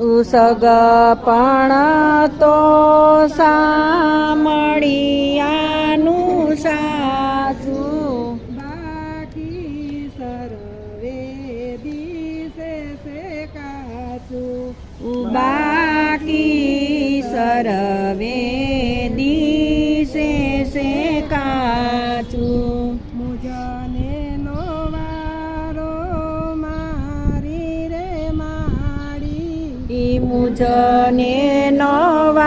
સાચું ઉસગપણ તો સામળિયાનું સાસુ બાકી સરવે દિશે સે કાચું. બાકી સરવે દિશે સે કાચું. મુજને મુજને નવ